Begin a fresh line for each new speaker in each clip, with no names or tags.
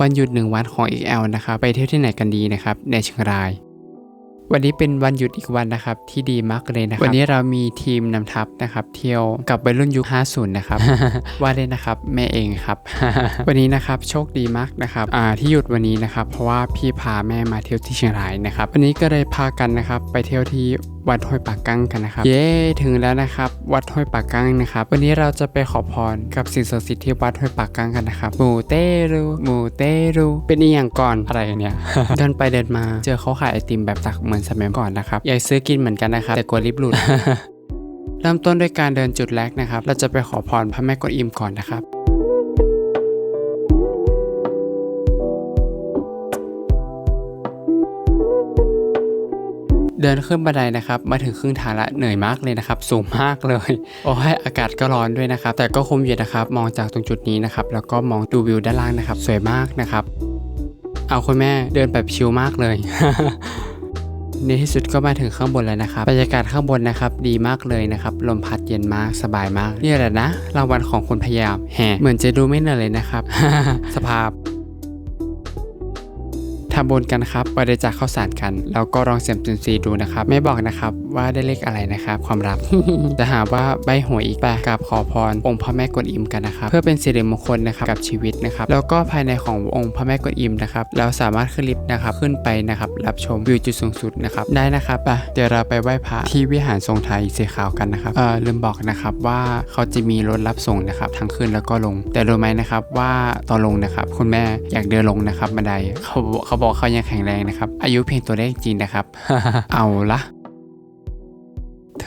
วันหยุดหนึ่งวันของ XL นะครับไปเที่ยวที่ไหนกันดีนะครับในเชียงราย วันนี้เป็นวันหยุดอีกวันนะครับที่ดีมากเลยนะครับวันนี้เรามีทีมนำทัพนะครับเที่ยวกับวัยรุ่นยุค 50 นะครับว่าเลยนะครับแม่เองครับ วันนี้นะครับโชคดีมากนะครับอ่าที่หยุดวันนี้นะครับเพราะว่าพี่พาแม่มาเที่ยวที่เชียงรายนะครับวันนี้ก็เลยพากันนะครับไปเที่ยวที่วัดห้วยปากกั้งกันนะครับ เย้ถึงแล้วนะครับ วัดห้วยปากกั้งนะครับ วันนี้เราจะไปขอพรกับสิ่งศักดิ์สิทธิ์ที่วัดห้วยปากกั้งกันนะครับหมูเตรูหมูเตรูเป็นอีหยังก่อนอะไรเนี่ยเดินไปเดินมาเจอเขาขายไอติมแบบตักเหมือนสมัยก่อนนะครับอยากซื้อกินเหมือนกันนะครับแต่กลัวรีบหลุดเริ่มต้นด้วยการเดินจุดแรกนะครับ เราจะไปขอพรพระแม่กวนอิมก่อนนะครับ เดินขึ้นบันไดนะครับ มาถึงครึ่งทางละเหนื่อยมากเลยนะครับ สูงมากเลย โอ้ยอากาศก็ร้อนด้วยนะครับ แต่ก็คุ้มอยู่นะครับ มองจากตรงจุดนี้นะครับ แล้วก็มองดูวิวด้านล่างนะครับ สวยมากนะครับ เอาคุณแม่เดินแบบชิลมากเลยในที่สุดก็มาถึงข้างบนแล้วนะครับบรรยากาศข้างบนนะครับดีมากเลยนะครับลมพัดเย็นมากสบายมากนี่แหละนะรางวัลของคนพยายามแห่เหมือนจะดูไม่เหนื่อยเลยนะครับ สภาพ ทำบุญกันครับบริจาคข้าวสารกัน แล้วก็ลองเสี่ยมซีซีดูนะครับ ไม่บอกนะครับว่าได้เลขอะไรนะครับ ความลับจะหาว่าใบหวยอีกแปะกับขอพรองค์พระแม่กวนอิมกันนะครับ เพื่อเป็นสิริมงคลนะครับกับชีวิตนะครับ แล้วก็ภายในขององค์พระแม่กวนอิมนะครับ เราสามารถขึ้นลิฟต์นะครับขึ้นไปนะครับรับชมวิวจุดสูงสุดนะครับได้นะครับไปเดี๋ยวเราไปไหว้พระที่วิหารทรงไทยสีขาวกันนะครับเออลืมบอกนะครับว่าเขาจะมีรถรับส่งนะครับทั้งขึ้นแล้วก็ลง แต่รู้ไหมนะครับว่าตอนลงนะครับคุณแม่อยากเดินลงนะครับบันไดเขาเขาบอกเขายังแข็งแรงนะครับอายุเพียงตัวเลขจริงนะครับเอาละ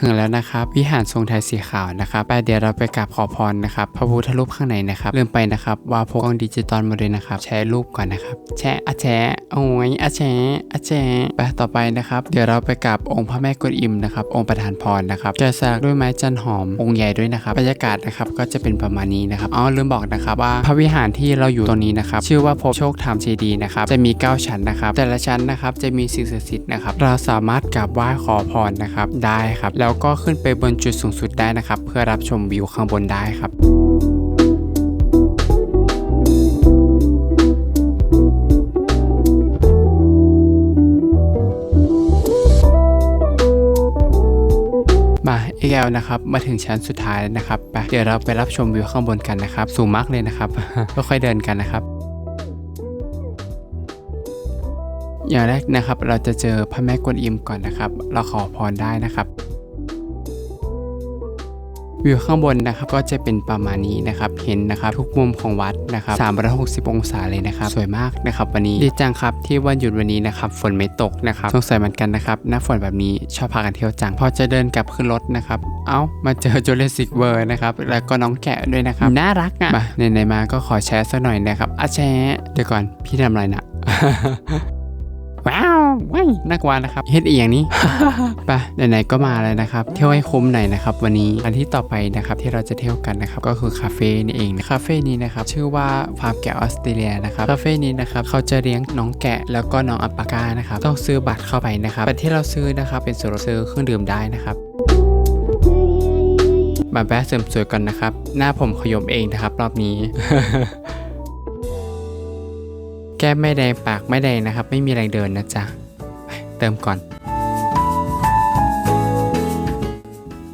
ถึงแล้วนะครับวิหารทรงไทยสีขาวนะครับไปเดี๋ยวเราไปกราบขอพรนะครับพระพุทธรูปข้างในนะครับลืมไปนะครับว่าพกกล้องดิจิตอลมาด้วยนะครับแชร์รูปก่อนนะครับแชร์อะแชร์โอ้ยอะแชร์อะแชร์ไปต่อไปนะครับ เดี๋ยวเราไปกราบองค์พระแม่กวนอิมนะครับองค์ประธานพรนะครับจะสร้างด้วยไม้จันหอมองค์ใหญ่ด้วยนะครับบรรยากาศนะครับก็จะเป็นประมาณนี้นะครับอ๋อลืมบอกนะครับว่าพระวิหารที่เราอยู่ตรงนี้นะครับชื่อว่าภพบโชคธรรมเจดีนะครับจะมี 9 ชั้นนะครับแต่ละชั้นนะครับจะมีสิ่งศักดิ์สิทธิ์นะครับเราสามารถกราบไหว้ขอพรนะครับได้ครับแล้วก็ขึ้นไปบนจุดสูงสุดได้นะครับ เพื่อรับชมวิวข้างบนได้ครับมาอีกแล้วนะครับ มาถึงชั้นสุดท้ายแล้วนะครับไปเดี๋ยวเราไปรับชมวิวข้างบนกันนะครับ สูงมากเลยนะครับ ก็ค่อยเดินกันนะครับอย่างแรกนะครับเราจะเจอพระแม่กวนอิมก่อนนะครับ เราขอพรได้นะครับ วิวข้างบนนะครับก็จะเป็นประมาณนี้นะครับเห็นนะครับทุกมุมของวัดนะครับ360 องศาเลยนะครับสวยมากนะครับวันนี้ดีจังครับที่วันหยุดวันนี้นะครับฝนไม่ตกนะครับสงสัยเหมือนกันนะครับหน้าฝนแบบนี้ชอบพากันเที่ยวจังพอจะเดินกลับขึ้นรถนะครับเอ้ามาเจอ Jurassic World นะครับแล้วก็น้องแกะด้วยนะครับน่ารักอะมาไหนๆมาก็ขอแชร์สักหน่อยนะครับอาแชร์เดี๋ยวก่อนพี่ทำอะไรนะว้าว ว้ายน่ากลัวนะครับเฮ็ดอีอย่างนี้ไปไหนๆก็มาแล้วนะครับ เที่ยวให้คุ้มหน่อยนะครับ วันนี้อันที่ต่อไปนะครับที่เราจะเที่ยวกันนะครับก็คือคาเฟ่นี่เองนะคาเฟ่นี้นะครับชื่อว่าฟาร์มแกะออสเตรเลียนะครับคาเฟ่นี้นะครับเขาจะเลี้ยงน้องแกะแล้วก็น้องอัปปาก้านะครับต้องซื้อบัตรเข้าไปนะครับบัตรที่เราซื้อนะครับเป็นส่วนลดซื้อเครื่องดื่มได้นะครับมาแวะเสริมสวยก่อนนะครับ หน้าผมขยมเองนะครับ รอบนี้ แก้มไม่แดงปากไม่แดงนะครับ ไม่มีแรงเดินนะจ๊ะไปเติมก่อน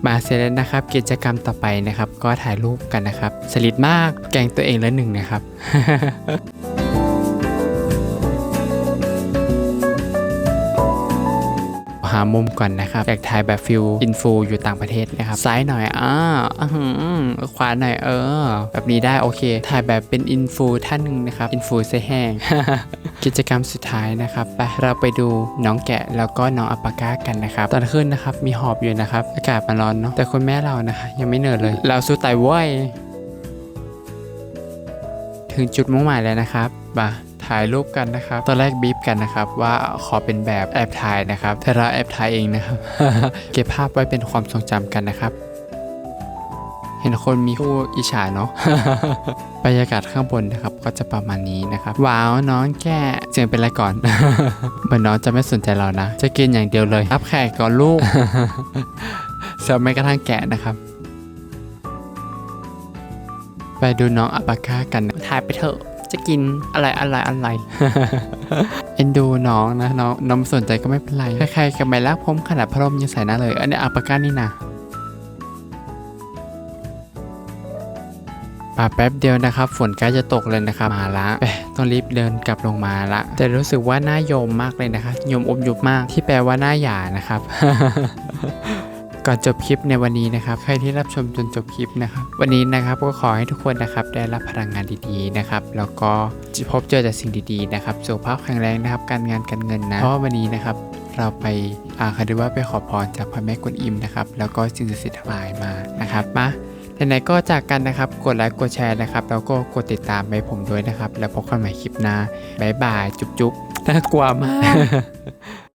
มาเสร็จแล้วนะครับ กิจกรรมต่อไปนะครับ ก็ถ่ายรูปกันนะครับ สลิดมากแกงตัวเองแล้วหนึ่งนะครับ หามุมก่อนนะครับอยากถ่ายแบบฟิลอินฟูอยู่ต่างประเทศนะครับซ้ายหน่อยอ่าขวาหน่อยเออ แบบนี้ได้โอเค ถ่ายแบบเป็นอินฟูท่านหนึ่งนะครับอินฟูเสแห้งกิจกรรมสุดท้ายนะครับไปเราไปดูน้องแกะแล้วก็น้องอัปปาก้ากันนะครับ ตอนขึ้นนะครับมีหอบอยู่นะครับ อากาศมันร้อนเนาะแต่คุณแม่เรานะคะยังไม่เหนื่อยเลย เราสู้ตายเว้ยถึงจุดมุ่งหมายแล้วนะครับมา ถ่ายรูปกันนะครับ ตอนแรกบีบกันนะครับว่าขอเป็นแบบแอบถ่ายนะครับ แต่เราแอบถ่ายเองนะครับ เก็บภาพไว้เป็นความทรงจำกันนะครับ เห็นคนมีคู่อิจฉาเนาะ บรรยากาศข้างบนนะครับ ก็จะประมาณนี้นะครับ ว้าวน้องแก่เสียงเป็นไรก่อน เหมือนน้องจะไม่สนใจเรานะ จะกินอย่างเดียวเลย รับแขกก่อนลูกเสียไม่กระทั่งแกะนะครับไปดูน้องอัปาก้ากัน ถ่ายไปเถอะ จะกินอะไรอะไรอะไรเอ็นดูน้องนะน้องน้องสนใจก็ไม่เป็นไรใครๆก็ไม่รักผมขนาดพรมยังใส่หน้าเลย อันนี้อัปปากานี่นะป่าแป๊บเดียวนะครับ ฝนใกล้จะตกเลยนะครับมาละต้องรีบเดินกลับลงมาละ แต่รู้สึกว่าหน้าโยมมากเลยนะคะโยมอมยุบมากที่แปลว่าหน้าหยานะครับ ก่อนจบคลิปในวันนี้นะครับ ใครที่รับชมจนจบคลิปนะครับ วันนี้นะครับก็ขอให้ทุกคนนะครับได้รับพลังงานดีๆนะครับ แล้วก็พบเจอแต่สิ่งดีๆนะครับสุขภาพแข็งแรงนะครับ การงานการเงินนะ เพราะวันนี้นะครับเราไปอาคดีว่าไปขอพรจากพระแม่กวนอิมนะครับ แล้วก็สิ่งศักดิ์สิทธิ์ทั้งหลายมานะครับ มาไหนๆก็จากกันนะครับ กดไลค์ กดแชร์นะครับ แล้วก็กดติดตามไปผมด้วยนะครับ แล้วพบกันใหม่คลิปหน้า บ๊ายบาย จุ๊บๆ น่ากลัวมาก